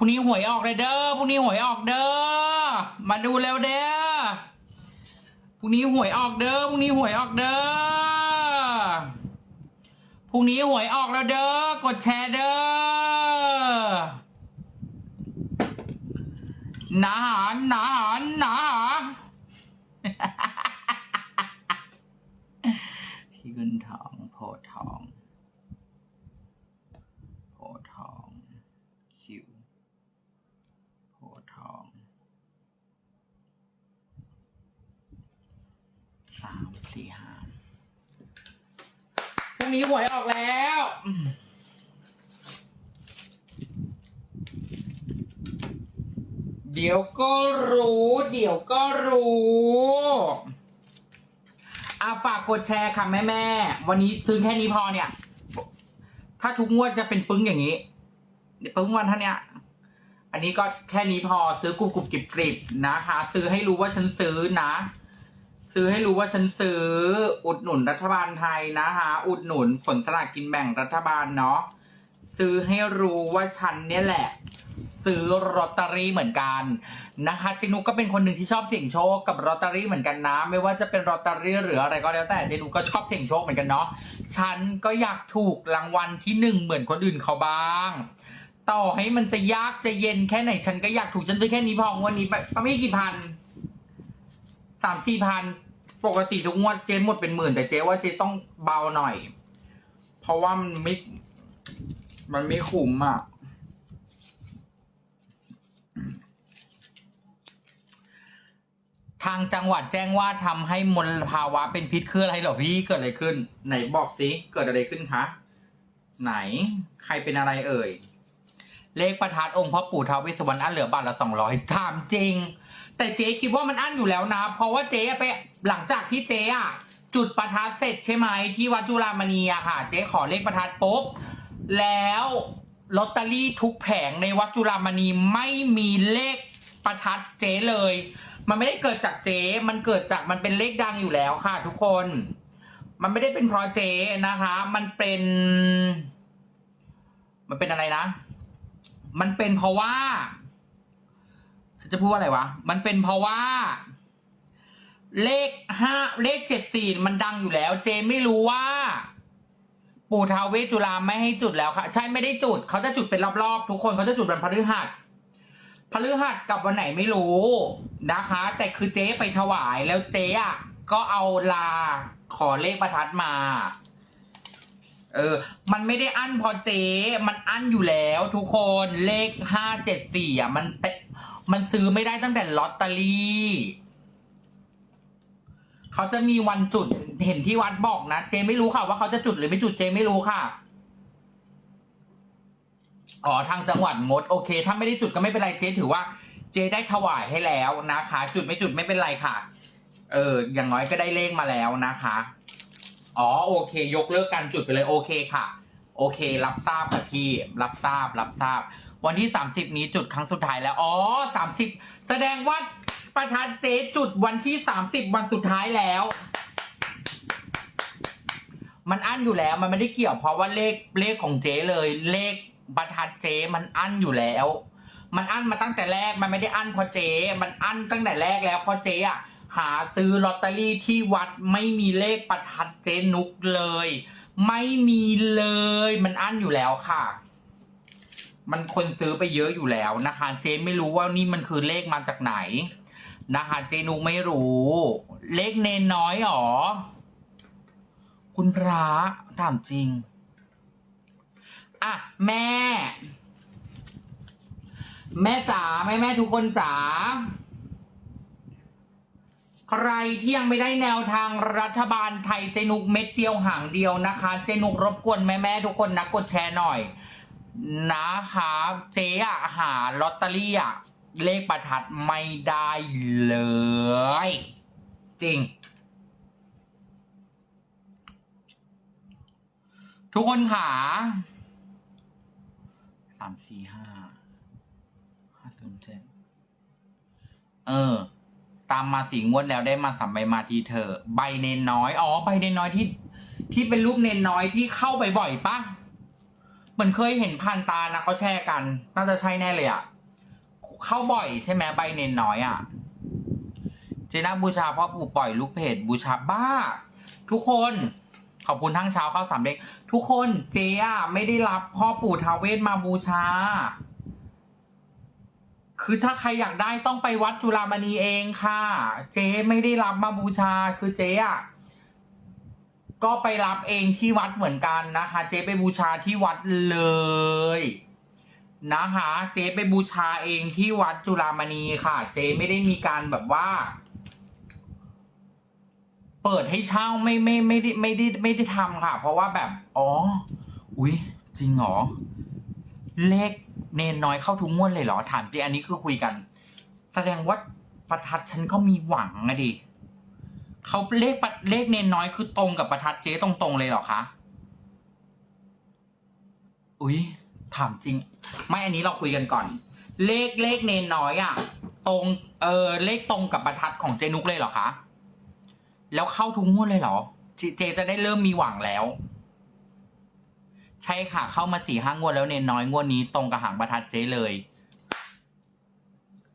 พรุ่งนี้หวยออกเลยเด้อพรุ่งนี้หวยออกเด้อ มาดูเร็วเด้อ พรุ่งนี้หวยออกเด้อ พรุ่งนี้หวยออกเด้อ พรุ่งนี้หวยออกแล้วเด้อ กดแชร์เด้อหนาหารหนาหารหนาหา พี่กุนทองโพธิ์ทอง โพธิ์ทอง คิว โพธิ์ทอง สามสี่ห้าพรุ่ง นี้หวยออกแล้วเดี๋ยวก็รู้ เดี๋ยวก็รู้อาฝากกดแชร์ค่ะแม่แม่วันนี้ซื้อแค่นี้พอเนี่ย ถ้าทุกงวดจะเป็นปึ้งอย่างนี้ปึ้งวันท่าเนี้ยอันนี้ก็แค่นี้พอซื้อกรุบกรุบกริบกริบนะคะ ซื้อให้รู้ว่าฉันซื้อนะ ซื้อให้รู้ว่าฉันซื้ออุดหนุนรัฐบาลไทยนะคะอุดหนุนผลสลากกินแบ่งรัฐบาลเนาะซื้อให้รู้ว่าฉันเนี่ยแหละ ซื้อลอตเตอรี่เหมือนกันนะคะเจนุกก็เป็นคนหนึ่งที่ชอบเสี่ยงโชคกับลอตเตอรี่เหมือนกันนะ ไม่ว่าจะเป็นลอตเตอรี่หรืออะไรก็แล้วแต่เจนุกก็ชอบเสี่ยงโชคเหมือนกันเนาะฉันก็อยากถูกรางวัลที่หนึ่งเหมือนคนอื่นเขาบ้างต่อให้มันจะยากจะเย็นแค่ไหนฉันก็อยากถูกฉันซื้อแค่นี้พองวันนี้ไปไม่กี่พัน สามสี่พันปกติทุกงวดเจ๊หมดเป็นหมื่น แต่เจ๊ว่าเจ๊ต้องเบาหน่อย เพราะว่ามันไม่มันไม่คุ้มอะทางจังหวัดแจ้งว่าทำให้มลภาวะเป็นพิษคืออะไรเหรอพี่เกิดอะไรขึ้น ไหนบอกสิเกิดอะไรขึ้นคะไหน ใครเป็นอะไรเอ่ย เลขประทัดองค์พ่อปู่ท้าวเวสสวรรณอันเหลือบาทละสองร้อยถามจริง แต่เจ๊คิดว่ามันอั้นอยู่แล้วนะ เพราะว่าเจ๊ไปหลังจากที่เจ๊อะจุดประทัดเสร็จใช่ไหมที่วัดจุฬามณีอะค่ะ เจ๊ขอเลขประทัดปุ๊บแล้วลอตเตอรี่ทุกแผงในวัดจุฬามณีไม่มีเลขประทัดเจ๊เลย มันไม่ได้เกิดจากเจ๊มันเกิดจากมันเป็นเลขดังอยู่แล้วค่ะ ทุกคน มันไม่ได้เป็นเพราะเจ๊นะคะ มันเป็น มันเป็นอะไรนะ มันเป็นเพราะว่าฉันจะพูดว่าอะไรวะ มันเป็นเพราะว่า เลขห้าเลขเจ็ดสี่มันดังอยู่แล้ว เจไม่รู้ว่า ปู่ท้าวเวสจุฬาไม่ให้จุดแล้วค่ะ ใช่ไม่ได้จุด เขาจะจุดเป็นรอบๆ ทุกคนเขาจะจุดวันพฤหัสพฤหัสกับวันไหนไม่รู้นะคะ แต่คือเจ๊ไปถวายแล้วเจ๊อะก็เอาลาขอเลขประทัดมา เออ มันไม่ได้อั้นพอเจ๊ มันอั้นอยู่แล้วทุกคนเลขห้าเจ็ดสี่อะ มันเตะมันซื้อไม่ได้ตั้งแต่ลอตเตอรี่ เขาจะมีวันจุดเห็นที่วัดบอกนะ เจไม่รู้ค่ะ ว่าเขาจะจุดหรือไม่จุดเจไม่รู้ค่ะ อ๋อทางจังหวัดงด โอเค ถ้าไม่ได้จุดก็ไม่เป็นไรเจถือว่า เจได้ถวายให้แล้วนะคะ จุดไม่จุดไม่เป็นไรค่ะ เออ อย่างน้อยก็ได้เลขมาแล้วนะคะ อ๋อโอเค ยกเลิกการจุดไปเลยโอเคค่ะ โอเค รับทราบค่ะพี่ รับทราบ รับทราบ วันที่ 30 นี้จุดครั้งสุดท้ายแล้ว อ๋อ 30 แสดงว่าประธานเจจุดวันที่ 30 วันสุดท้ายแล้ว มันอั้นอยู่แล้ว มันไม่ได้เกี่ยวเพราะว่าเลขเลขของเจเลย เลขประทัดเจมันอั้นอยู่แล้ว มันอั้นมาตั้งแต่แรก มันไม่ได้อั้นเพราะเจ มันอั้นตั้งแต่แรกแล้วเพราะเจอะ หาซื้อลอตเตอรี่ที่วัดไม่มีเลขประทัดเจนุกเลย ไม่มีเลย มันอั้นอยู่แล้วค่ะ มันคนซื้อไปเยอะอยู่แล้วนะคะ เจไม่รู้ว่านี่มันคือเลขมาจากไหน นะคะ เจนุกไม่รู้ เลขเนนน้อยหรอ คุณพระถามจริงอะแม่ แม่จ๋าแม่แม่ทุกคนจ๋า ใครที่ยังไม่ได้แนวทางรัฐบาลไทยเจนุกเม็ดเดียวหางเดียวนะคะ เจนุกรบกวนแม่แม่ๆทุกคนนะกดแชร์หน่อย นะคะเจ๊อะหาลอตเตอรี่อะเลขประทัดไม่ได้เลย จริง ทุกคนขาสามสี่ห้าห้าศูนย์เจ็ดเออ ตามมาสีงวดแล้วได้มาสามใบมาทีเธอ ใบเนนน้อย อ๋อ ใบเนนน้อยที่ ที่เป็นรูปเนนน้อยที่เข้าไปบ่อยปะเหมือนเคยเห็นผ่านตานะเขาแชร์กัน น่าจะใช่แน่เลยอะเข้าบ่อยใช่ไหมใบเนนน้อยอะเจน่าบูชาพ่อปู่ปล่อยลูกเพจบูชาบ้า ทุกคนขอบคุณทั้งเช้าเข้าสามเด็ก ทุกคนเจ๊อะไม่ได้รับพ่อปู่ทาวเวศมาบูชา คือถ้าใครอยากได้ต้องไปวัดจุฬามณีเองค่ะ เจ๊ไม่ได้รับมาบูชาคือเจ๊อะก็ไปรับเองที่วัดเหมือนกันนะคะ เจ๊ไปบูชาที่วัดเลยนะคะเจ๊ไปบูชาเองที่วัดจุฬามณีค่ะ เจ๊ไม่ได้มีการแบบว่า เปิดให้เช่าไม่ไม่ไม่ได้ไม่ได้ไม่ได้ทำค่ะ เพราะว่าแบบ อ๋อ อุ๊ย จริงเหรอ เลข เนนน้อยเข้าทุกงวดเลยเหรอถามจริงอันนี้คือคุยกัน แสดงว่าประทัดฉันก็มีหวังอะดิเขาเลขเลขเนนน้อยคือตรงกับประทัดเจ๊ตรงๆเลยเหรอคะอุ๊ยถามจริง ไม่อันนี้เราคุยกันก่อน เลขเลขเนนน้อยอะตรงเออเลขตรงกับประทัดของเจนุกเลยเหรอคะแล้วเข้าทุกงวดเลยเหรอเจเจจะได้เริ่มมีหวังแล้ว ใช่ค่ะ เข้ามาสี่ห้างวดแล้วเนนน้อยงวดนี้ตรงกับหางประทัดเจ๊เลย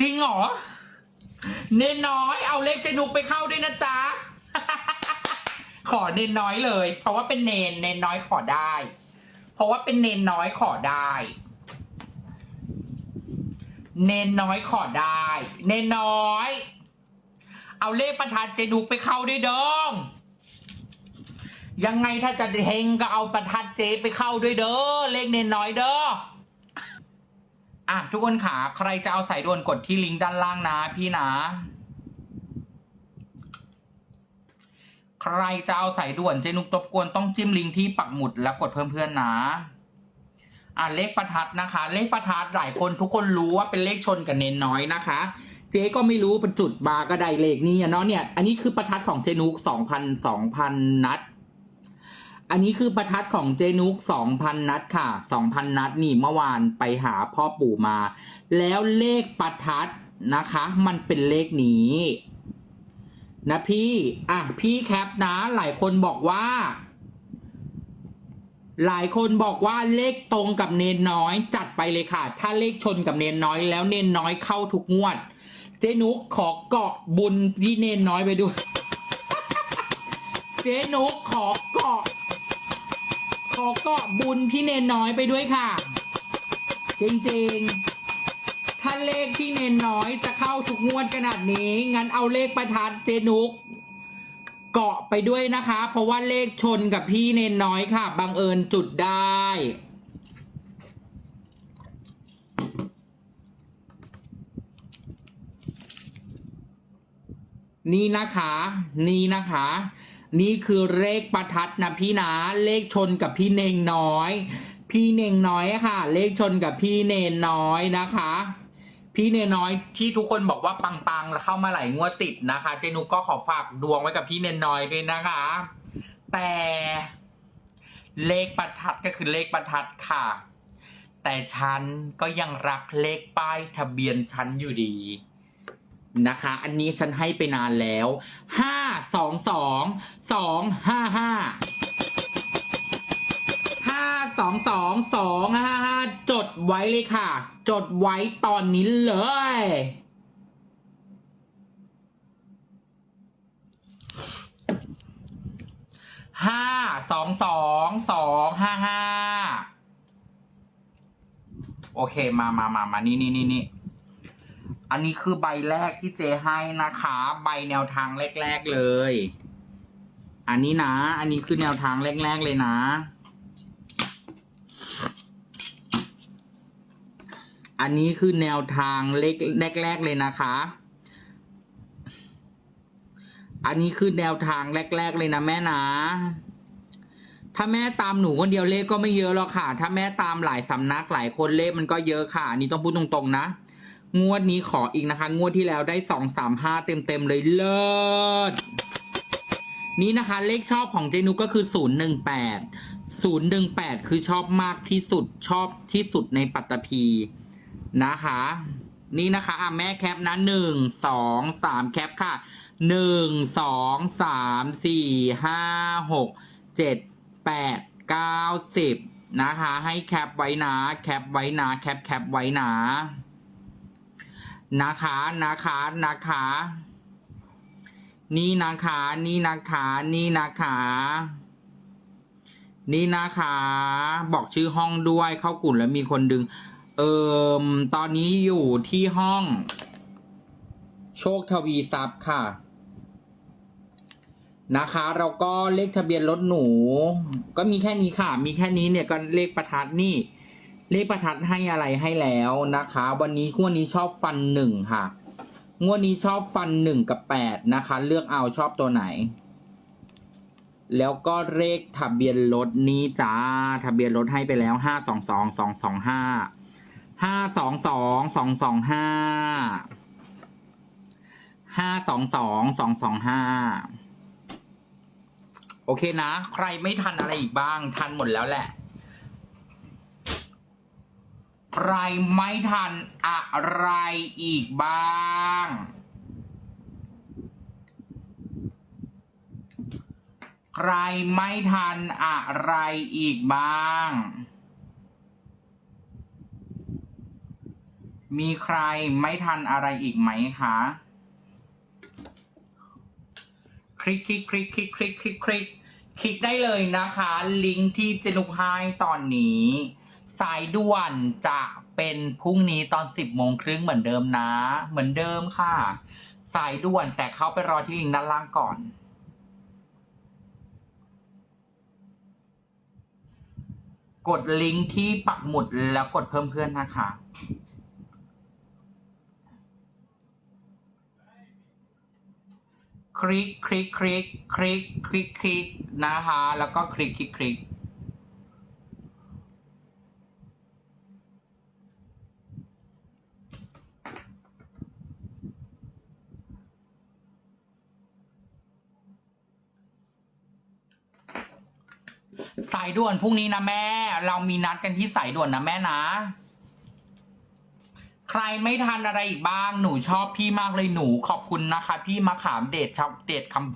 จริงเหรอ เนนน้อยเอาเลขเจนุกไปเข้าด้วยนะจ๊ะ ขอเนนน้อยเลย เพราะว่าเป็นเนนเนนน้อยขอได้ เพราะว่าเป็นเนนน้อยขอได้ เนนน้อยขอได้ เนนน้อย เอาเลขประทัดเจนุกไปเข้าด้วยเด้อง ยังไงถ้าจะเฮงก็เอาประทัดเจไปเข้าด้วยเด้อเลขเนนน้อยเด้ออะทุกคนขาใครจะเอาสายด่วนกดที่ลิงก์ด้านล่างนะพี่นะ ใครจะเอาสายด่วนเจนุกตบกวนต้องจิ้มลิงก์ที่ปักหมุดแล้วกดเพิ่มเพื่อนนะอะเลขประทัดนะคะ เลขประทัดหลายคนทุกคนรู้ว่าเป็นเลขชนกับเนนน้อยนะคะ เจ๊ก็ไม่รู้เป็นจุดบาก็ได้เลขนี้เนาะเนี่ย อันนี้คือประทัดของเจนุกสองพันสองพันนัด อันนี้คือประทัดของเจนุกสองพันนัดค่ะสองพันนัดนี่เมื่อวานไปหาพ่อปู่มา แล้วเลขประทัดนะคะ มันเป็นเลขนี้นะพี่ อะ พี่แคปนะ หลายคนบอกว่า หลายคนบอกว่าเลขตรงกับเนนน้อย จัดไปเลยค่ะ ถ้าเลขชนกับเนนน้อย แล้วเนนน้อยเข้าทุกงวด เจนุกขอเกาะบุญพี่เนนน้อยไปด้วย เจนุกขอเกาะ ขอเกาะบุญพี่เนนน้อยไปด้วยค่ะ จริงๆ ถ้าเลขที่เนนน้อยจะเข้าทุกงวดขนาดนี้ งั้นเอาเลขประทัดเจนุก เกาะไปด้วยนะคะ เพราะว่าเลขชนกับพี่เนนน้อยค่ะ บังเอิญจุดได้นี่นะคะ นี่นะคะ นี่คือเลขประทัดนะพี่นะเลขชนกับพี่เนงน้อย พี่เนงน้อยค่ะ เลขชนกับพี่เนนน้อยนะคะ พี่เนนน้อยที่ทุกคนบอกว่าปังๆแล้วเข้ามาหลายงวดติดนะคะ เจนุกก็ขอฝากดวงไว้กับพี่เนนน้อยด้วยนะคะ แต่เลขประทัดก็คือเลขประทัดค่ะ แต่ฉันก็ยังรักเลขป้ายทะเบียนฉันอยู่ดี นะคะ อันนี้ฉันให้ไปนานแล้วห้าสองสองสองห้าห้าห้าสองสองสองห้าห้าจดไว้เลยค่ะ จดไว้ตอนนี้เลยห้าสองสองสองห้าห้าโอเคมามามามานี่นี่นี่นี่ อันนี้คือใบแรกที่เจให้นะคะ ใบแนวทางแรก ๆเลย อันนี้นะ อันนี้คือแนวทางแรก ๆ เลยนะอันนี้คือแนวทางเล็กแรก ๆ เลยนะคะ อันนี้คือแนวทางแรก ๆ เลยนะแม่นะ ถ้าแม่ตามหนูคนเดียวเลขก็ไม่เยอะหรอกค่ะ ถ้าแม่ตามหลายสำนักหลายคนเลขมันก็เยอะค่ะ อันนี้ต้องพูดตรงๆนะ งวดนี้ขออีกนะคะ งวดที่แล้วได้สองสามห้าเต็มๆเลยเลิศนี่นะคะ เลขชอบของเจนุกก็คือศูนย์หนึ่งแปดศูนย์หนึ่งแปดคือชอบมากที่สุดชอบที่สุดในปัตตภีนะคะ นี่นะคะอะแม่แคปนะหนึ่งสองสามแคปค่ะหนึ่งสองสามสี่ห้าหกเจ็ดแปดเก้าสิบนะคะ ให้แคปไว้นะ แคปไว้นะ แคปแคปไว้นะ นะคะนะคะนะคะนี่นะคะนี่นะคะนี่นะคะนี่นะคะ บอกชื่อห้องด้วยเข้ากลุ่มแล้วมีคนดึง เอิมตอนนี้อยู่ที่ห้อง โชคทวีทรัพย์ค่ะ นะคะเราก็เลขทะเบียนรถหนู ก็มีแค่นี้ค่ะ มีแค่นี้เนี่ยก็เลขประทัดนี่ เลขประทัดให้อะไรให้แล้วนะคะ วันนี้งวดนี้ชอบฟันหนึ่งค่ะงวดนี้ชอบฟันหนึ่งกับแปดนะคะ เลือกเอาชอบตัวไหน แล้วก็เลขทะเบียนรถนี้จ้าทะเบียนรถให้ไปแล้วห้าสองสองสองสองห้าห้าสองสองสองสองห้าห้าสองสองสองสองห้าโอเคนะ ใครไม่ทันอะไรอีกบ้าง ทันหมดแล้วแหละ ใครไม่ทันอะไรอีกบ้าง ใครไม่ทันอะไรอีกบ้าง มีใครไม่ทันอะไรอีกไหมคะ คลิกคลิกคลิกคลิกคลิกคลิกคลิกคลิกได้เลยนะคะ ลิงก์ที่เจนุกให้ตอนนี้ สายด่วนจะเป็นพรุ่งนี้ตอนสิบโมงครึ่งเหมือนเดิมนะ เหมือนเดิมค่ะ สายด่วนแต่เขาไปรอที่ลิงก์ด้านล่างก่อน กดลิงก์ที่ปักหมุดแล้วกดเพิ่มเพื่อนนะคะคลิกคลิกคลิกคลิกคลิกคลิกนะคะ แล้วก็คลิกคลิกคลิกายด่วนพรุ่งนี้นะแม่ เรามีนัดกันที่สายด่วนนะแม่นะ ใครไม่ทันอะไรอีกบ้างหนูชอบพี่มากเลยหนูขอบคุณนะคะ พี่มะขามเดชชอบเดชคำ